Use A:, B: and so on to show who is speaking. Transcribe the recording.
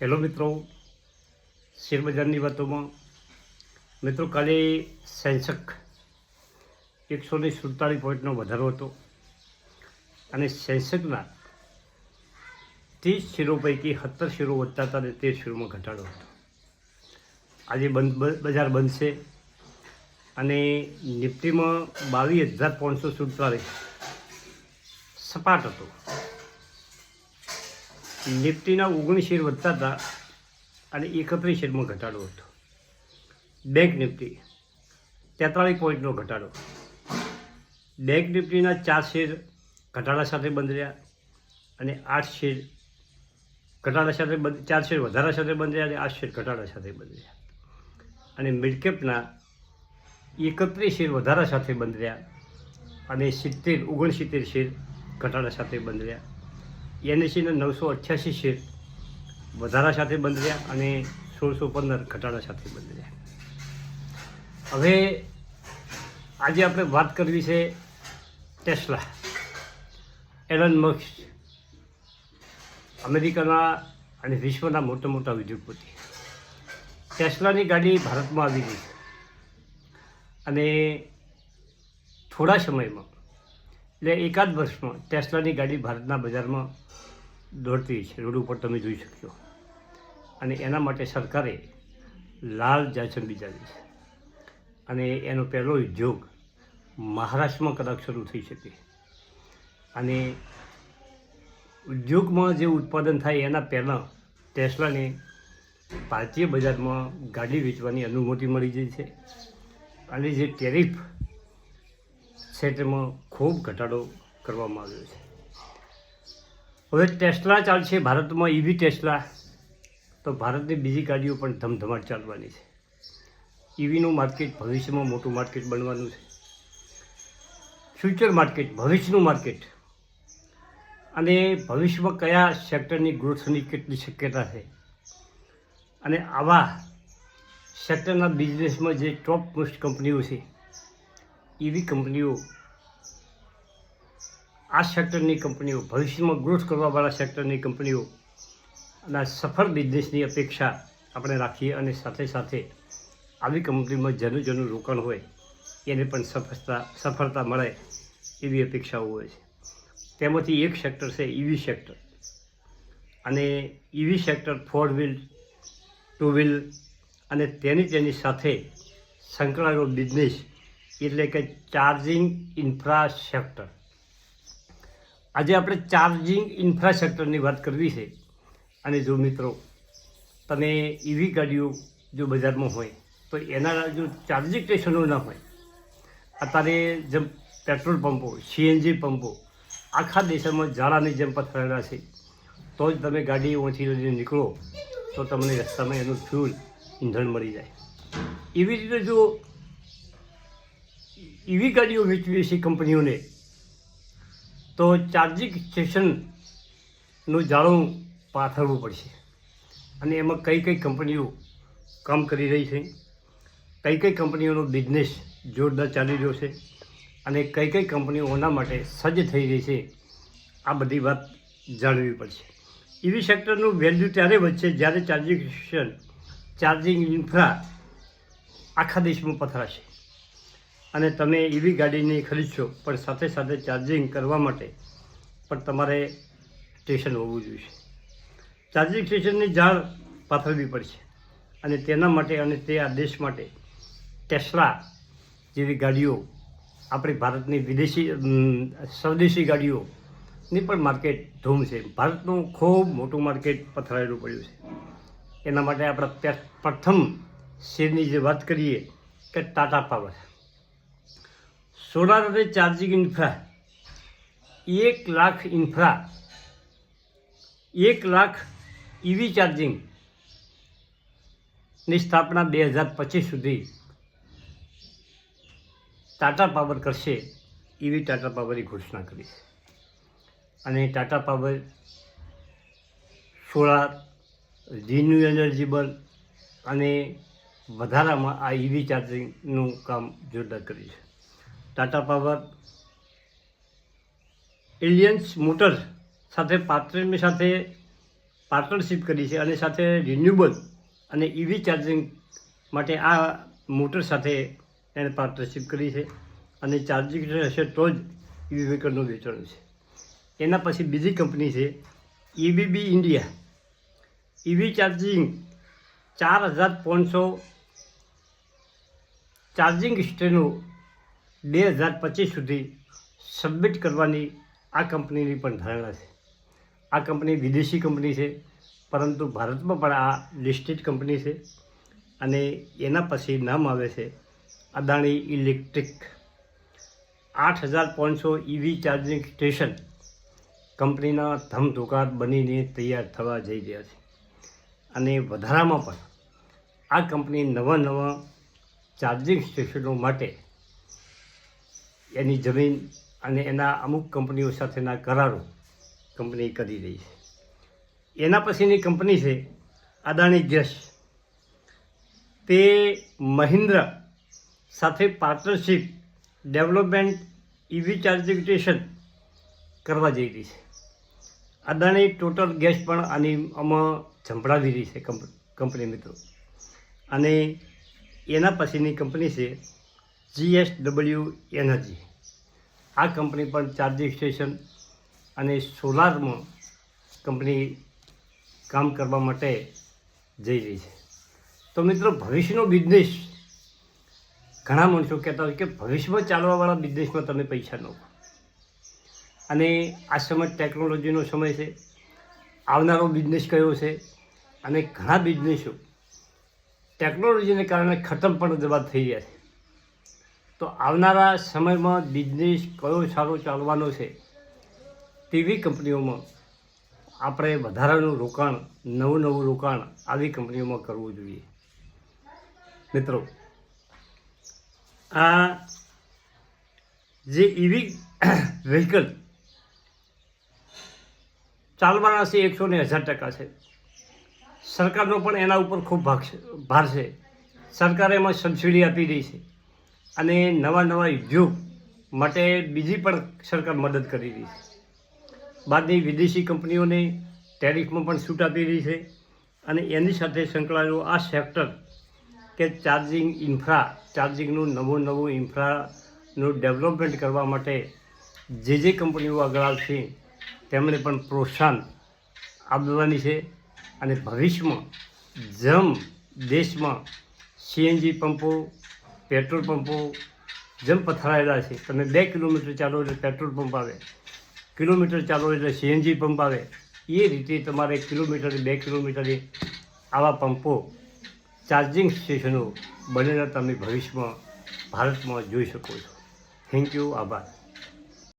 A: Hello મિત્રો શેરબજારની વાતોમાં. મિત્રો, કાલે સેન્સેક્સ એકસો ને સુડતાલીસ પોઈન્ટનો વધારો હતો અને સેન્સેક્સના ત્રીસ શેરો પૈકી સત્તર શેરો વધતા હતા અને તેર શેરોમાં ઘટાડો હતો. આજે બંધ બજાર બંધ અને નિફ્ટીમાં બાવીસ હજાર પાંચસો સુડતાલીસ સપાટ હતો. નિફ્ટીના ઓગણીસ શેર વધતા હતા અને એકત્રીસ શેરમાં ઘટાડો હતો. બેંક નિફ્ટી તેતાળીસ પોઈન્ટનો ઘટાડો. બેંક નિફ્ટીના ચાર શેર ઘટાડા સાથે બંધ રહ્યા અને આઠ શેર ઘટાડા સાથે બંધ, ચાર શેર વધારા સાથે બંધ રહ્યા અને આઠ શેર ઘટાડા સાથે બંધ રહ્યા અને મિડકેપના એકત્રીસ શેર વધારા સાથે બંધ રહ્યા અને સિત્તેર, ઓગણસિત્તેર શેર ઘટાડા સાથે બંધ રહ્યા એનએસીના નવસો અઠ્યાસી શેર વધારા સાથે બંધ રહ્યા અને સોળસો પંદર ઘટાડા સાથે બંધ રહ્યા હવે આજે આપણે વાત કરવી છે ટેસ્લા. એલન મસ્ક અમેરિકાના અને વિશ્વના મોટા મોટા ઉદ્યોગપતિ. ટેસ્લાની ગાડી ભારતમાં આવી ગઈ. અને થોડા સમયમાં એટલે એકાદ વર્ષમાં ટેસ્લાની ગાડી ભારતના બજારમાં દોડતી છે. રોડ ઉપર તમે જોઈ શકશો. અને એના માટે સરકારે લાલ જાચન બિજાવી છે. અને એનો પહેલો ઉદ્યોગ મહારાષ્ટ્રમાં કદાચ શરૂ થઈ શકે. અને ઉદ્યોગમાં જે ઉત્પાદન થાય એના પહેલાં ટેસ્લાને ભારતીય બજારમાં ગાડી વેચવાની અનુમતિ મળી જાય છે. અને જે ટેરિફ તેમાં ખૂબ ઘટાડો કરવામાં આવ્યો છે. હવે ટેસ્લા ચાલશે, ભારતમાં ઈવી ટેસ્લા. તો ભારતની બીજી ગાડીઓ પણ ધમધમાટ ચાલવાની છે. ઈવીનું માર્કેટ ભવિષ્યમાં મોટું માર્કેટ બનવાનું છે. ફ્યુચર માર્કેટ, ભવિષ્યનું માર્કેટ. અને ભવિષ્યમાં કયા સેક્ટરની ગ્રોથની કેટલી શક્યતા છે? અને આવા સેક્ટરના બિઝનેસમાં જે ટોપ મોસ્ટ કંપનીઓ છે એવી કંપનીઓ, આ સેક્ટરની કંપનીઓ, ભવિષ્યમાં ગ્રોથ કરવાવાળા સેક્ટરની કંપનીઓ અને સફળ બિઝનેસની અપેક્ષા આપણે રાખીએ અને સાથે સાથે આવી કંપનીમાં જેનું જેનું રોકાણ હોય, એને પણ સફળતા સફળતા મળે એવી અપેક્ષાઓ હોય છે. તેમાંથી એક સેક્ટર છે ઇવી સેક્ટર અને EV sector four wheel two wheel અને તેની તેની સાથે સંકળાયેલો બિઝનેસ એટલે કે ચાર્જિંગ ઇન્ફ્રાસ્ટ્રક્ચર આજે આપણે ચાર્જિંગ ઇન્ફ્રાસ્ટ્રક્ચરની વાત કરવી છે. અને જો મિત્રો, તમે એવી ગાડીઓ જો બજારમાં હોય, તો એના જો ચાર્જિંગ સ્ટેશનો ના હોય, અત્યારે જેમ પેટ્રોલ પંપો સીએનજી પંપો આખા દેશમાં ઝાડાની જેમ પથરાયેલા છે, તો જ તમે ગાડી ઓછી લઈને નીકળો, તો તમને રસ્તામાં એનું ફ્યુલ ઈંધણ મળી જાય. એવી રીતે જો એવી ગાડીઓ વેચવી છે કંપનીઓને? તો ચાર્જિંગ સ્ટેશનનું જાળું પાથરવું પડશે. અને એમાં કઈ કઈ કંપનીઓ કામ કરી રહી છે? કઈ કઈ કંપનીઓનો બિઝનેસ જોરદાર ચાલી રહ્યો છે? અને કઈ કઈ કંપનીઓના માટે સજ્જ થઈ રહી છે? આ બધી વાત જાણવી પડશે. ઇવી સેક્ટરનું વેલ્યુ ત્યારે વધશે જ્યારે ચાર્જિંગ સ્ટેશન, ચાર્જિંગ ઇન્ફ્રા આખા દેશમાં પથરાશે. અને તમે ઈવી ગાડીને ખરીદશો, પણ સાથે સાથે ચાર્જિંગ કરવા માટે પણ તમારે સ્ટેશન હોવું જોઈએ. ચાર્જિંગ સ્ટેશનની જાળ પાથરવી પડશે અને તેના માટે અને તે આ દેશ માટે ટેસ્લા જેવી ગાડીઓ, આપણી ભારતની વિદેશી સ્વદેશી ગાડીઓની પણ માર્કેટ ધૂમ છે. ભારતનું ખૂબ મોટું માર્કેટ પથરાયેલું પડ્યું છે. એના માટે આપણે પ્રથમ શેરની જે વાત કરીએ કે ટાટા પાવર સોલાર અને ચાર્જિંગ ઇન્ફ્રા એક લાખ ઇન્ફ્રા એક લાખ ઇવી ચાર્જિંગની સ્થાપના બે હજાર પચીસ સુધી ટાટા પાવર કરશે એવી ટાટા પાવરની ઘોષણા કરી અને ટાટા પાવર સોલાર રિન્યુ એનર્જીબલ અને વધારામાં આ ઇવી ચાર્જિંગનું કામ જોરદાર કર્યું છે ટાટા પાવર એલિયન્સ મોટર સાથે પાર્ટનરની સાથે પાર્ટનરશિપ કરી છે અને સાથે રિન્યુએબલ અને ઇવી ચાર્જિંગ માટે આ મોટર સાથે એણે પાર્ટનરશિપ કરી છે અને ચાર્જિંગ હશે તો જ ઇવી વ્હીકલનું વેચાણ છે. એના પછી બીજી કંપની છે ઇબીબી ઇન્ડિયા ઇવી ચાર્જિંગ ચાર હજાર પાંચસો ચાર્જિંગ સ્ટેનો બે હજાર પચીસ સુધી સબમિટ કરવાની આ કંપનીની પણ ધારણા છે. આ કંપની વિદેશી કંપની છે, પરંતુ ભારતમાં પણ આ લિસ્ટેડ કંપની છે અને એના પછી નામ આવે છે અદાણી ઇલેક્ટ્રિક આઠ હજાર પાંચસો ઇવી ચાર્જિંગ સ્ટેશન કંપનીના ધમધોકાર બનીને તૈયાર થવા જઈ રહ્યા છે. અને વધારામાં પણ આ કંપની નવા નવા ચાર્જિંગ સ્ટેશનો માટે એની જમીન અને એના અમુક કંપનીઓ સાથેના કરારો કંપની કરી રહી છે. એના પછીની કંપની છે અદાણી ગેસ. તે મહિન્દ્ર સાથે પાર્ટનરશિપ, ડેવલપમેન્ટ ઇવી ચાર્જિટેશન કરવા જઈ રહી છે. અદાણી ટોટલ ગેસ પણ આની આમાં ઝંપડાવી રહી છે કંપ, કંપની મિત્રો. અને એના પછીની કંપની છે જીએસડબલ્યુ એનર્જી આ કંપની પણ ચાર્જિંગ સ્ટેશન અને સોલારમાં કંપની કામ કરવા માટે જઈ રહી છે. તો મિત્રો, ભવિષ્યનો બિઝનેસ ઘણા માણસો કહેતા હોય કે ભવિષ્યમાં ચાલવાવાળા બિઝનેસમાં તમે પૈસા નાખો અને આ સમય ટેકનોલોજીનો સમય છે. આવનારો બિઝનેસ કયો છે? અને ઘણા બિઝનેસો ટેકનોલોજીને કારણે ખતમ પણ જવા થઈ રહ્યા છે. તો આવનારા સમયમાં બિઝનેસ કયો સારો ચાલવાનો છે? તેવી કંપનીઓમાં આપણે વધારાનું રોકાણ, નવું નવું રોકાણ આવી કંપનીઓમાં કરવું જોઈએ. મિત્રો, આ જે ઇવી વ્હીકલ ચાલવાના છે એકસો ને હજાર ટકા છે. સરકારનો પણ એના ઉપર ખૂબ ભાગ ભાર છે. સરકારે એમાં સબસિડી આપી રહી છે. અને નવા નવા ઉદ્યોગ માટે બીજી પણ સરકાર મદદ કરી રહી છે. બહારની વિદેશી કંપનીઓને ટેરિફમાં પણ છૂટ આપી રહી છે અને એની સાથે સંકળાયેલું આ સેક્ટર કે ચાર્જિંગ ઇન્ફ્રા, ચાર્જિંગનું નવું નવું ઇન્ફ્રાનું ડેવલપમેન્ટ કરવા માટે જે જે કંપનીઓ આગળ આવશે, તેમણે પણ પ્રોત્સાહન આપવાની છે અને ભવિષ્યમાં જેમ દેશમાં સીએનજી પંપો પેટ્રોલ પંપો જેમ પથરાયેલા છે. તમે બે કિલોમીટર ચાલો એટલે પેટ્રોલ પંપ આવે. કિલોમીટર ચાલો એટલે સીએનજી પંપ આવે. એ રીતે તમારે કિલોમીટર બે કિલોમીટરે આવા પંપો ચાર્જિંગ સ્ટેશનો બનેલા તમે ભવિષ્યમાં ભારતમાં જોઈ શકો છો. થેન્ક યુ આભાર.